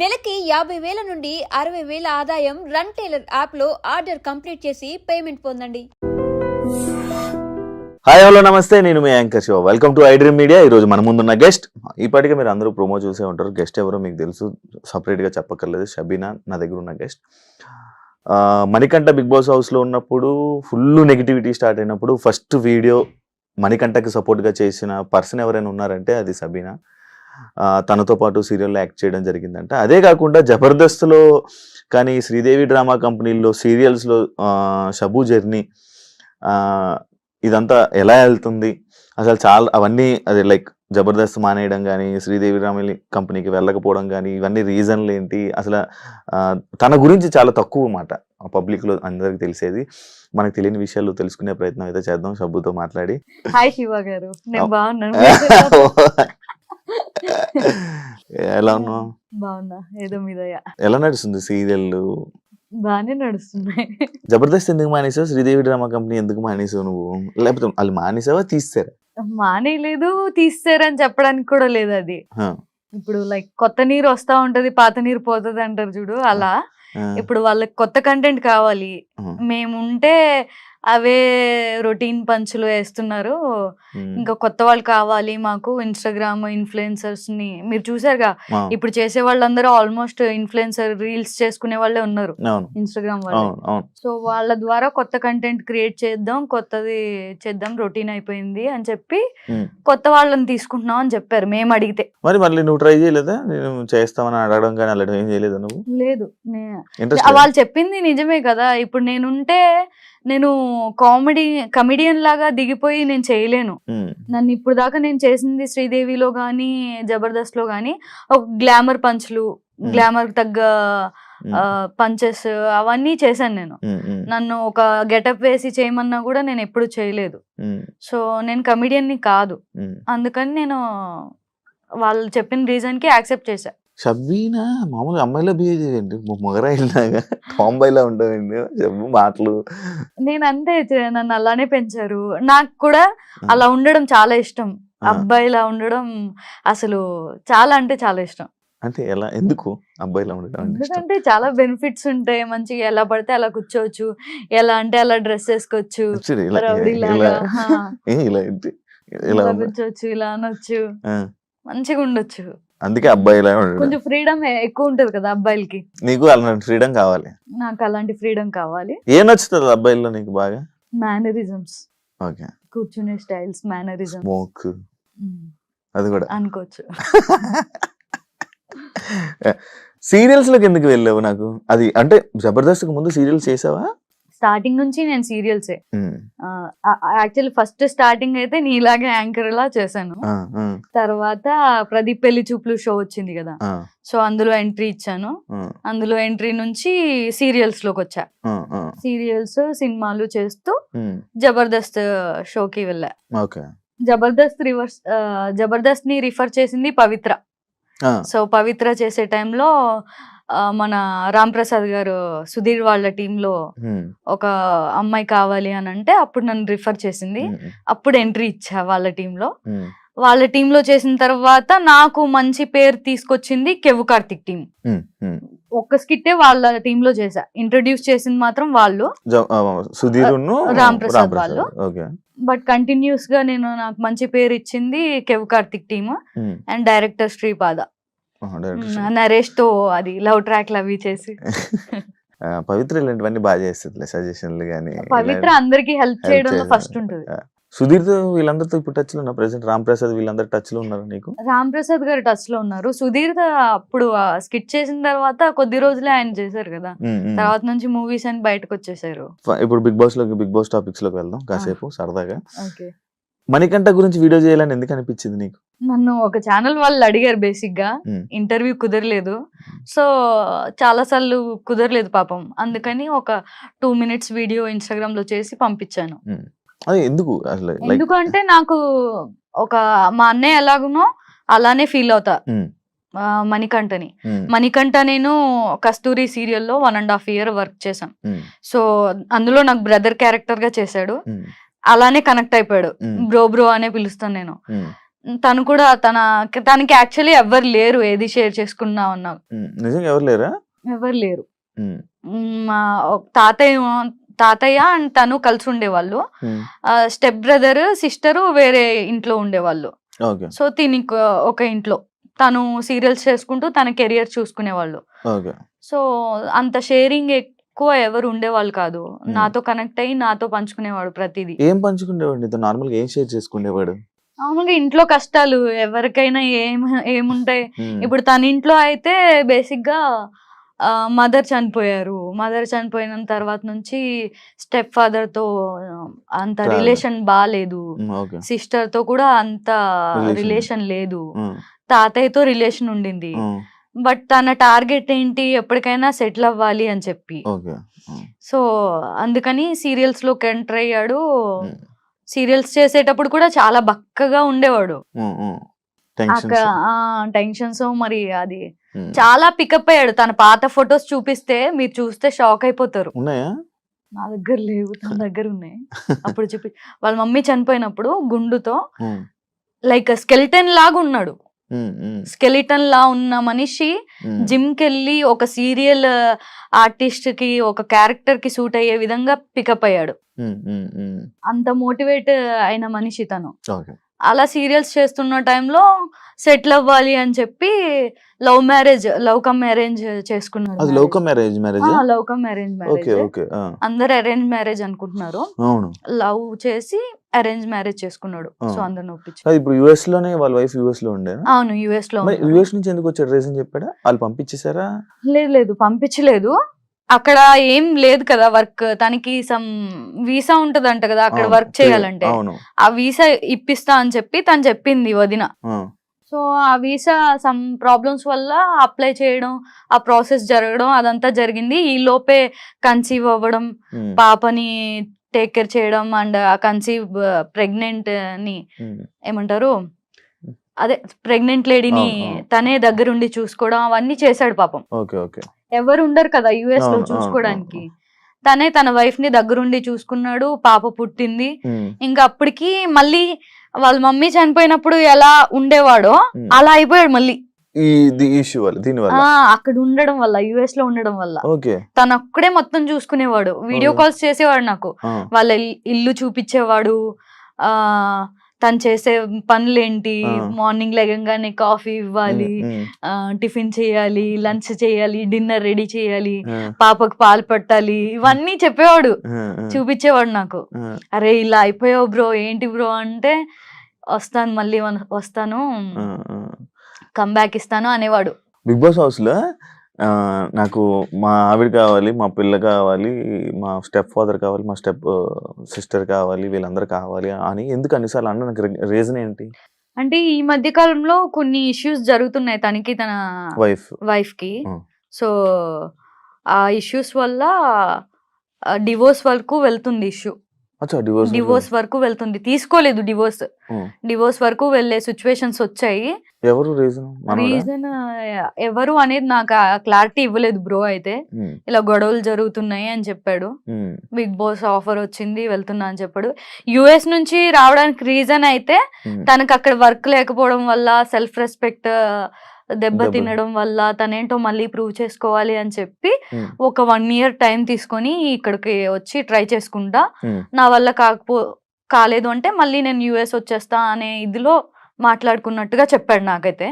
నెలకి యాభై వేల నుండి అరవై వేల ఆదాయం రన్ టైలర్ యాప్లో ఆర్డర్ కంప్లీట్ చేసి పేమెంట్ పొందండి. హాయ్ హలో నమస్తే. నేను మీ anchor Shiva. Welcome to iDream Media ఈ రోజు మన ముందున్న గెస్ట్ ఇప్పటికే మీరు అందరూ ప్రోమో చూసే ఉంటారు. గెస్ట్ ఎవరో మీకు తెలుసు. సపరేట్గా గా చెప్పక్కర్లేదు. షబీనా నా దగ్గర ఉన్న గెస్ట్ మణికంఠ బిగ్ బాస్ హౌస్లో ఉన్నప్పుడు ఫుల్ నెగిటివిటీ స్టార్ట్ అయినప్పుడు ఫస్ట్ వీడియో మణికంఠకి సపోర్ట్గా గా చేసిన పర్సన్ ఎవరైనా ఉన్నారంటే అది సబీనా తనతో పాటు సీరియల్లో యాక్ట్ చేయడం జరిగిందంట. అదే కాకుండా జబర్దస్త్లో కానీ శ్రీదేవి డ్రామా కంపెనీల్లో సీరియల్స్లో షబు జర్నీ ఇదంతా ఎలా వెళ్తుంది? అసలు చాలా అవన్నీ అది లైక్ జబర్దస్త్ మానేయడం కానీ శ్రీదేవి రామిలి కంపెనీకి వెళ్ళకపోవడం కానీ ఇవన్నీ రీజన్లు ఏంటి? అసలు తన గురించి చాలా తక్కువ మాట. పబ్లిక్లో అందరికి తెలిసేది. మనకు తెలియని విషయాలు తెలుసుకునే ప్రయత్నం అయితే చేద్దాం. షబ్బుతో మాట్లాడి. హాయ్ శివ గారు. నేను. బాగున్నాను. ఎలా ఉన్నావు? బాగున్నా. ఏదో మీద ఎలా నడుస్తుంది సీరియల్ బాగానే నడుస్తున్నాయి. జబర్దస్త్ ఎందుకు మానేసావు? శ్రీదేవి డ్రామా కంపెనీ ఎందుకు మానేసావు నువ్వు? లేకపోతే వాళ్ళు మానేసావా తీస్తారా? మానేయలేదు తీస్తారని చెప్పడానికి కూడా లేదు అది. ఇప్పుడు లైక్ కొత్త నీరు వస్తా ఉంటది పాత నీరు పోతుంది అంటారు చూడు అలా. ఇప్పుడు వాళ్ళకి కొత్త కంటెంట్ కావాలి. మేము ఉంటే అవే రొటీన్ పంచులు వేస్తున్నారు. ఇంకా కొత్త వాళ్ళు కావాలి మాకు ఇన్స్టాగ్రామ్ ఇన్ఫ్లుయెన్సర్స్ని. మీరు చూసారుగా? ఇప్పుడు చేసే వాళ్ళందరూ ఆల్మోస్ట్ ఇన్ఫ్లుయెన్సర్ రీల్స్ చేసుకునే వాళ్ళే ఉన్నారు ఇన్స్టాగ్రామ్ వాళ్ళు. సో వాళ్ళ ద్వారా కొత్త కంటెంట్ క్రియేట్ చేద్దాం కొత్తది చేద్దాం రొటీన్ అయిపోయింది అని చెప్పి. కొత్త వాళ్ళని తీసుకుంటున్నాం అని చెప్పారు మేము అడిగితే. మరి మళ్ళీ నువ్వు ట్రై చేయలేదా? నేను చేస్తామని అడగడం కానీ అలా ఏం చేయలేదా నువ్వు? లేదు? వాళ్ళు చెప్పింది నిజమే కదా. ఇప్పుడు నేనుంటే నేను కామెడీ కమిడియన్ లాగా దిగిపోయి నేను చేయలేను. నన్ను ఇప్పుడు దాకా నేను చేసింది శ్రీదేవిలో కానీ జబర్దస్త్లో కానీ ఒక గ్లామర్ పంచ్లు గ్లామర్ తగ్గ పంచెస్ అవన్నీ చేశాను నేను. నన్ను ఒక గెటప్ వేసి చేయమన్నా కూడా నేను ఎప్పుడు చేయలేదు. సో నేను కమిడియన్ని కాదు అందుకని నేను వాళ్ళు చెప్పిన రీజన్కి యాక్సెప్ట్ చేశా. షబ్బీనా? మామూలుగా అమ్మాయిలా బిహేవ్ చేయండి మొగరాయిలాగా టాంబాయిలా ఉండవండి. చెప్పు మాటలు. నేను అంతే నన్ను అలానే పెంచారు. నాకు కూడా అలా ఉండడం చాలా ఇష్టం. అబ్బాయిలా ఉండడం అసలు చాలా అంటే చాలా ఇష్టం. అంటే ఎలా? ఎందుకు అబ్బాయిలా ఉండడం అంటే ఎందుకంటే చాలా బెనిఫిట్స్ ఉంటాయి. మంచిగా ఎలా పడితే అలా కూర్చోవచ్చు. ఎలా అంటే అలా డ్రెస్ వేసుకోవచ్చు. ఇలా. కూర్చోవచ్చు ఇలా అనొచ్చు. మంచిగా ఉండొచ్చు. అందుకే అబ్బాయిలా కొంచెం ఫ్రీడమ్ ఎక్కువ ఉంటది కదా అబ్బాయిలకి. నీకు అలాంటి ఫ్రీడమ్ కావాలి. నాకు అలాంటి ఫ్రీడమ్ కావాలి. ఏం నచ్చుతుంది అబ్బాయిల్లో నీకు బాగా? Mannerisms okay. కూర్చునే స్టైల్స్ మేనరిజం స్మోక్ అది కూడా. అనుకోవచ్చు. సీరియల్స్లోకి ఎందుకు వెళ్ళావు నాకు? అది అంటే జబర్దస్త్ ముందు సీరియల్స్ చేసావా? స్టార్టింగ్ నుంచి నేను సీరియల్సే యాక్చువల్లీ ఫస్ట్ స్టార్టింగ్ అయితే నీలాగే యాంకర్ లా చేశాను. తర్వాత ప్రదీప్ పెళ్ళి చూపులు షో వచ్చింది కదా. సో అందులో ఎంట్రీ ఇచ్చాను. అందులో ఎంట్రీ నుంచి సీరియల్స్లోకి వచ్చా. సీరియల్స్ సినిమాలు చేస్తూ జబర్దస్త్ షోకి వెళ్ళా. జబర్దస్త్ రివర్స్ జబర్దస్త్ని రిఫర్ చేసింది పవిత్ర. సో పవిత్ర చేసే టైంలో మన రామ్ ప్రసాద్ గారు సుధీర్ వాళ్ళ టీంలో ఒక అమ్మాయి కావాలి అని అంటే అప్పుడు నన్ను రిఫర్ చేసింది. అప్పుడు ఎంట్రీ ఇచ్చా వాళ్ళ టీంలో. వాళ్ళ టీంలో చేసిన తర్వాత నాకు మంచి పేరు తీసుకొచ్చింది కెవ్వు కార్తిక్ టీం. ఒక్క స్కిట్టే వాళ్ళ టీంలో చేశా. ఇంట్రడ్యూస్ చేసింది మాత్రం వాళ్ళు. రామ్ ప్రసాద్ వాళ్ళు. బట్ కంటిన్యూస్గా నేను నాకు మంచి పేరు ఇచ్చింది Kev Karthik team and director Sripada. నరేష్తో అది లవ్ ట్రాక్ అవి చేసి. పవిత్ర ఇలాంటివన్నీ బాగా చేస్తుంది సజెషన్లు కానీ పవిత్ర అందరికి హెల్ప్ చేయడంలో. ఫస్ట్ ఉంటుంది. సుధీర్తో వీళ్ళందరితో ఇప్పుడు టచ్లో ఉన్నా ప్రెసెంట్ రామ్ ప్రసాద్ వీళ్ళందరూ టచ్లో ఉన్నారు నీకు? రామ్ ప్రసాద్ గారు టచ్లో ఉన్నారు. సుధీర్తో అప్పుడు స్కిట్ చేసిన తర్వాత కొద్ది రోజులే ఆయన చేశారు కదా. తర్వాత నుంచి మూవీస్ అని బయటకు వచ్చేసారు. ఇప్పుడు బిగ్ బాస్లోకి బిగ్ బాస్ టాపిక్స్లోకి వెళ్దాం కాసేపు సరదాగా. ఓకే. మణికంఠ గురించి వీడియో చేయాలని ఎందుకు అనిపించింది నీకు? నన్ను ఒక ఛానల్ వాళ్ళు అడిగారు బేసిక్గా. ఇంటర్వ్యూ కుదరలేదు. సో చాలా సార్లు కుదరలేదు పాపం. అందుకని ఒక టూ మినిట్స్ వీడియో ఇన్స్టాగ్రామ్లో చేసి పంపించాను. అది ఎందుకు ఎందుకంటే నాకు ఒక మా అన్నయ్య ఎలాగునో అలానే ఫీల్ అవుతా. మణికంఠని. మణికంఠ నేను కస్తూరి సీరియల్లో one and half year work చేశాను సో అందులో నాకు బ్రదర్ క్యారెక్టర్గా చేశాడు అలానే కనెక్ట్ అయిపోయాడు. బ్రో బ్రో అనే పిలుస్తాను నేను. తను కూడా తన తనకి యాక్చువల్లీ ఎవరు లేరు ఏది షేర్ చేసుకున్నా నిజంగా ఎవరు లేరా? ఎవరు లేరు. మ్, తాతయ్య తాతయ్య అండ్ తను కలిసి ఉండేవాళ్ళు. స్టెప్ బ్రదర్ సిస్టరు వేరే ఇంట్లో ఉండేవాళ్ళు. సో తినికి ఒక ఇంట్లో. తను సీరియల్స్ చేసుకుంటూ తన కెరియర్ చూసుకునేవాళ్ళు. సో అంత షేరింగ్ ఎక్కువ ఎవరు ఉండేవాళ్ళు కాదు. నాతో కనెక్ట్ అయ్యి నాతో పంచుకునేవాడు ప్రతిదీ. ఏం పంచుకునేవాడు నార్మల్గా ఏం షేర్ చేసుకునేవాడు? మామూలుగా ఇంట్లో కష్టాలు ఎవరికైనా ఏం ఏముంటాయి. ఇప్పుడు తన ఇంట్లో అయితే బేసిక్గా మదర్ చనిపోయారు. మదర్ చనిపోయిన తర్వాత నుంచి స్టెప్ ఫాదర్తో అంత. రిలేషన్ బాగాలేదు సిస్టర్తో కూడా అంత. రిలేషన్ లేదు. తాతయ్యతో రిలేషన్ ఉండింది. బట్ తన టార్గెట్ ఏంటి ఎప్పటికైనా సెటిల్ అవ్వాలి అని చెప్పి. సో అందుకని సీరియల్స్లోకి ఎంటర్ అయ్యాడు. సీరియల్స్ చేసేటప్పుడు కూడా చాలా బక్కగా ఉండేవాడు. టెన్షన్స్ మరి అది. చాలా పికప్ అయ్యాడు. తన పాత ఫొటోస్ చూపిస్తే మీరు చూస్తే షాక్ అయిపోతారు. నా దగ్గర లేవు తన దగ్గర ఉన్నాయి. అప్పుడు చూపి వాళ్ళ మమ్మీ చనిపోయినప్పుడు గుండుతో లైక్ స్కెలిటన్ లాగా ఉన్నాడు. స్కెలిటన్ లా ఉన్న మనిషి. జిమ్కి వెళ్ళి ఒక సీరియల్ ఆర్టిస్ట్కి ఒక క్యారెక్టర్కి సూట్ అయ్యే విధంగా పికప్ అయ్యాడు. అంత మోటివేట్ అయిన మనిషి తను అలా సీరియల్స్ చేస్తున్న టైంలో సెటిల్ అవ్వాలి అని చెప్పి love marriage love come marriage చేసుకున్నారు అది love come marriage marriage? Love come okay అందరు అరేంజ్ మ్యారేజ్ అనుకుంటున్నారు. అవును. లవ్ చేసి అరేంజ్ మ్యారేజ్ చేసుకున్నాడు. సో అందరిని ఒప్పించి. అది ఇప్పుడు యుఎస్లోనే వాళ్ళ వైఫ్ యుఎస్లో ఉండే అవును యుఎస్లో. యుఎస్ నుంచి ఎందుకు వచ్చాడు? రీజన్ చెప్పాడా? వాళ్ళు పంపించేశారా? లేదు లేదు పంపించలేదు. అక్కడ ఏం లేదు కదా వర్క్. తనకి సమ్ వీసా ఉంటదంట కదా అక్కడ అవును, వర్క్ చేయాలంటే. అవును. ఆ వీసా ఇప్పిస్తా అని చెప్పి తను చెప్పింది వదిన. ఆ, సో ఆ వీసా సమ్ ప్రాబ్లమ్స్ వల్ల అప్లై చేయడం ఆ ప్రాసెస్ జరగడం అదంతా జరిగింది. ఈ లోపే కన్సీవ్ అవ్వడం ఉమ్, పాపని టేక్ కేర్ చేయడం అండ్ ఆ కన్సీవ్ ప్రెగ్నెంట్ని ఉమ్, ఏమంటారు? అదే ప్రెగ్నెంట్ లేడీని. తనే దగ్గరుండి చూసుకోవడం అవన్నీ చేశాడు పాపం. ఎవరు ఉండరు కదా యుఎస్లో చూసుకోవడానికి. తనే తన వైఫ్ని దగ్గరుండి చూసుకున్నాడు పాప పుట్టింది. ఇంకా అప్పటికి మళ్ళీ వాళ్ళ మమ్మీ చనిపోయినప్పుడు ఎలా ఉండేవాడో. అలా అయిపోయాడు మళ్ళీ. అక్కడ ఉండడం వల్ల యుఎస్లో ఉండడం వల్ల. తను ఒక్కడే మొత్తం చూసుకునేవాడు. వీడియో. కాల్స్ చేసేవాడు నాకు. వాళ్ళ ఇల్- ఇల్లు చూపించేవాడు. ఆ తను చేసే పనులేంటి. మార్నింగ్ లెగంగానే కాఫీ ఇవ్వాలి టిఫిన్ చేయాలి లంచ్ చేయాలి డిన్నర్ రెడీ చేయాలి పాపకు పాలు పట్టాలి ఇవన్నీ చెప్పేవాడు చూపించేవాడు నాకు. అరే ఇలా అయిపోయావు బ్రో ఏంటి బ్రో అంటే వస్తాను మళ్ళీ వస్తాను. కంబ్యాక్ ఇస్తాను అనేవాడు. బిగ్ బాస్ హౌస్లో నాకు మా ఆవిడ కావాలి మా పిల్ల కావాలి మా స్టెప్ ఫాదర్ కావాలి మా స్టెప్ సిస్టర్ కావాలి వీళ్ళందరూ కావాలి అని ఎందుకు అన్నిసార్లు అన్న నాకు రీజన్ ఏంటి? అంటే ఈ మధ్య కాలంలో కొన్ని ఇష్యూస్ జరుగుతున్నాయి తనకి తన వైఫ్ వైఫ్కి. సో ఆ ఇష్యూస్ వల్ల డివోర్స్ వరకు వెళ్తుంది ఇష్యూ డివోర్స్ వరకు వెళ్తుంది. తీసుకోలేదు డివోర్స్ డివోర్స్ వరకు వెళ్ళే సిచ్యువేషన్స్ వచ్చాయి. ఎవరు రీజన్ రీజన్ ఎవరు అనేది నాకు క్లారిటీ ఇవ్వలేదు బ్రో అయితే. ఇలా గొడవలు జరుగుతున్నాయి అని చెప్పాడు. బిగ్ బాస్ ఆఫర్ వచ్చింది వెళ్తున్నా అని చెప్పాడు. యుఎస్ నుంచి రావడానికి రీజన్ అయితే తనకు అక్కడ వర్క్ లేకపోవడం వల్ల సెల్ఫ్ రెస్పెక్ట్ దెబ్బ. తినడం వల్ల తనేంటో మళ్ళీ ప్రూవ్ చేసుకోవాలి అని చెప్పి ఒక వన్ ఇయర్ టైం తీసుకొని ఇక్కడికి వచ్చి ట్రై చేసుకుంటా. నా వల్ల కాకపో కాలేదు అంటే మళ్ళీ నేను యుఎస్ వచ్చేస్తా అనే ఇదిలో మాట్లాడుకున్నట్టుగా చెప్పాడు నాకైతే.